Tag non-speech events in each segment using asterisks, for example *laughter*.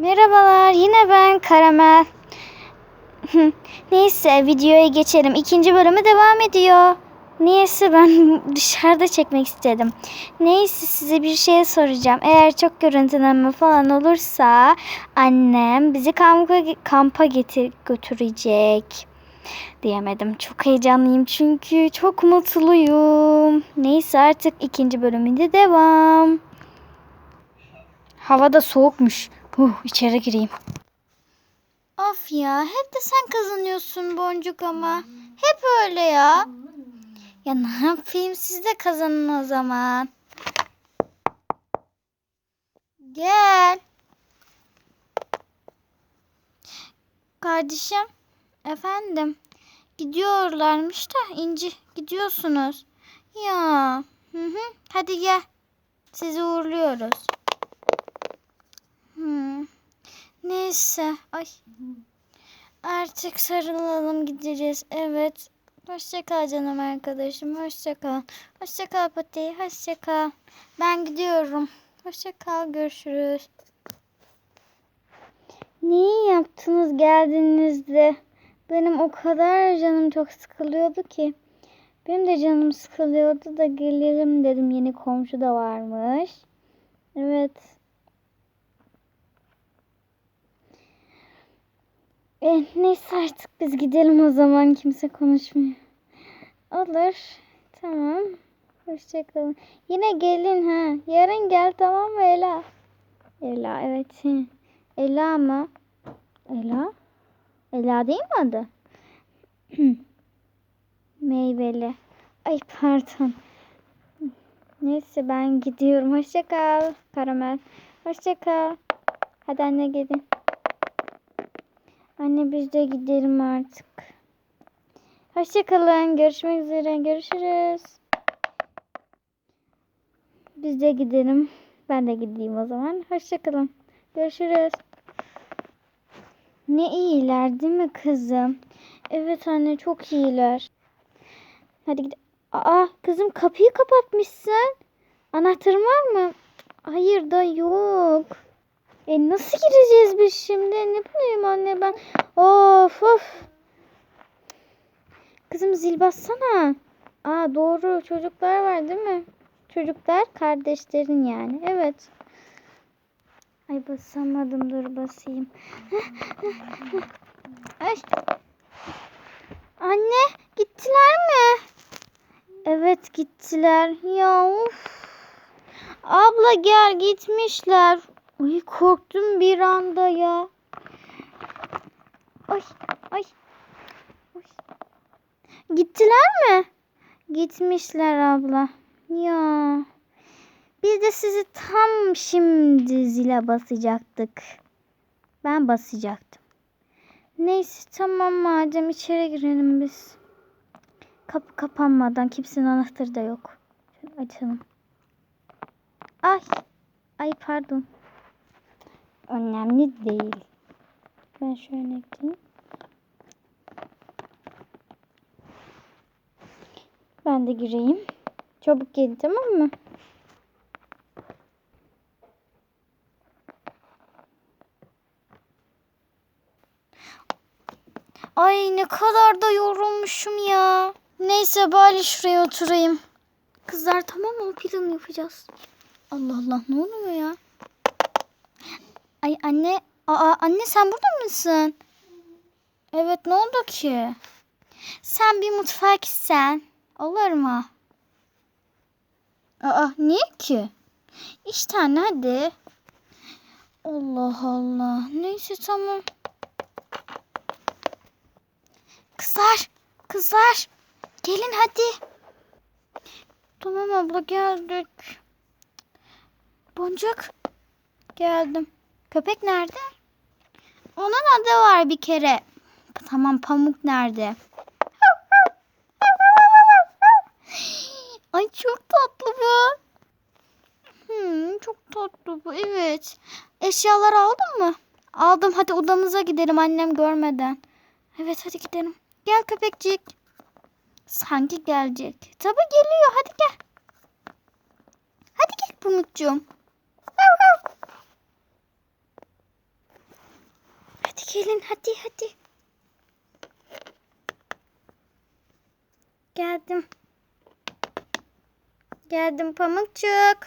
Merhabalar, yine ben Karamel. *laughs* Neyse, videoya geçelim. İkinci bölümü devam ediyor. Neyse ben *laughs* dışarıda çekmek istedim. Neyse size bir şey soracağım. Eğer çok görüntülenme falan olursa annem bizi kampa, kampa getir götürecek. Diyemedim. Çok heyecanlıyım çünkü çok mutluyum. Neyse artık ikinci bölümünde devam. Hava da soğukmuş. Huh, içeri gireyim. Of ya hep de sen kazanıyorsun boncuk ama. Hep öyle ya. Ya ne yapayım siz de kazanın o zaman. Gel. Kardeşim. Efendim. Gidiyorlarmış da İnci gidiyorsunuz. Ya. Hı hı. Hadi gel. Sizi uğurluyoruz. Hmm. Neyse. Ay. Artık sarılalım gideceğiz. Evet. Hoşça kal canım arkadaşım. Hoşça kal. Hoşça kal Pati. Hoşça kal. Ben gidiyorum. Hoşça kal. Görüşürüz. Neyi yaptınız geldiğinizde? Benim o kadar canım çok sıkılıyordu ki. Benim de canım sıkılıyordu da gelelim dedim. Yeni komşu da varmış. Evet. E, neyse artık biz gidelim o zaman. Kimse konuşmuyor. Olur. Tamam. Hoşçakalın. Yine gelin ha. Yarın gel tamam mı Ela? Ela evet. Ela mı? Ela? Ela değil mi adı? *clears throat* Meyveli. Ay pardon. Neyse ben gidiyorum. Hoşça kal Karamel. Hoşça kal. Hadi anne gidin. Anne biz de gidelim artık. Hoşça kalın. Görüşmek üzere. Görüşürüz. Biz de gidelim. Ben de gideyim o zaman. Hoşça kalın. Görüşürüz. Ne iyiler değil mi kızım? Evet anne çok iyiler. Hadi gidelim. Aa kızım kapıyı kapatmışsın. Anahtarın var mı? Hayır da yok. E nasıl gireceğiz biz şimdi? Ne bileyim anne ben. Of of. Kızım zil bassana. Aa doğru çocuklar var değil mi? Çocuklar kardeşlerin yani. Evet. Ay basamadım dur basayım. *laughs* Ay. Anne gittiler mi? Evet gittiler. Ya of. Abla gel gitmişler. Ay korktum bir anda ya. Ay ay. Ay. Gittiler mi? Gitmişler abla. Ya. Biz de sizi tam şimdi zile basacaktık. Ben basacaktım. Neyse tamam madem içeri girelim biz. Kapı kapanmadan kimsenin anahtarı da yok. Açalım. Ay. Ay pardon. Önemli değil. Ben şöyle ekleyeyim. Ben de gireyim. Çabuk gelin tamam mı? Ay ne kadar da yorulmuşum ya. Neyse bari şuraya oturayım. Kızlar tamam mı? O planı yapacağız. Allah Allah ne oluyor ya? Ay anne. Aa anne sen burada mısın? Evet ne oldu ki? Sen bir mutfağa gitsen. Olur mu? Aa niye ki? İşte anne hadi. Allah Allah. Neyse tamam. Kızlar. Kızlar. Gelin hadi. Tamam abla geldik. Boncuk. Geldim. Köpek nerede? Onun adı var bir kere. Tamam Pamuk nerede? Ay çok tatlı bu. Hmm, çok tatlı bu. Evet. Eşyaları aldın mı? Aldım. Hadi odamıza gidelim annem görmeden. Evet hadi gidelim. Gel köpekcik. Sanki gelecek. Tabii geliyor. Hadi gel. Hadi gel Pamukcuğum. Gelin hadi hadi. Geldim. Geldim pamukçuk.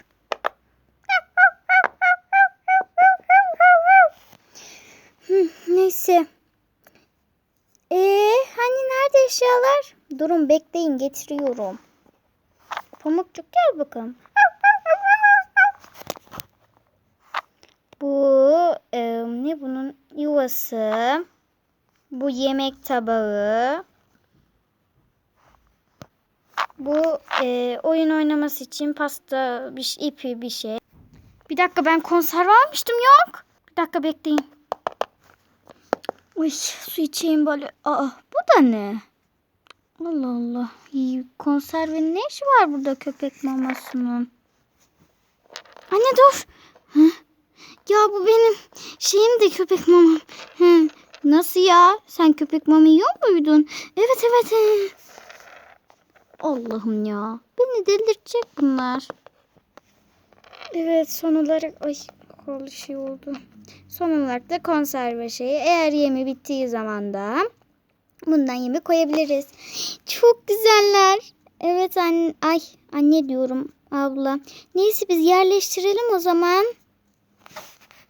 Neyse. Ee, hani nerede eşyalar? Durun bekleyin getiriyorum. Pamukçuk gel bakalım. Bu e, ne yuvası. Bu yemek tabağı. Bu e, oyun oynaması için pasta bir ipi bir şey. Bir dakika ben konserve almıştım yok. Bir dakika bekleyin. Uy su içeyim böyle. Aa bu da ne? Allah Allah. İyi, konservenin ne işi var burada köpek mamasının? Anne dur. Hı? Ya bu benim şeyim de köpek mamam. Hı. Nasıl ya? Sen köpek mama yiyor muydun? Evet evet. hı. Allah'ım ya. Beni delirtecek bunlar. Evet son olarak ay kolu şey oldu. Son olarak da konserve şeyi. Eğer yemi bittiği zaman da bundan yemi koyabiliriz. Çok güzeller. Evet anne, ay anne diyorum abla. Neyse biz yerleştirelim o zaman.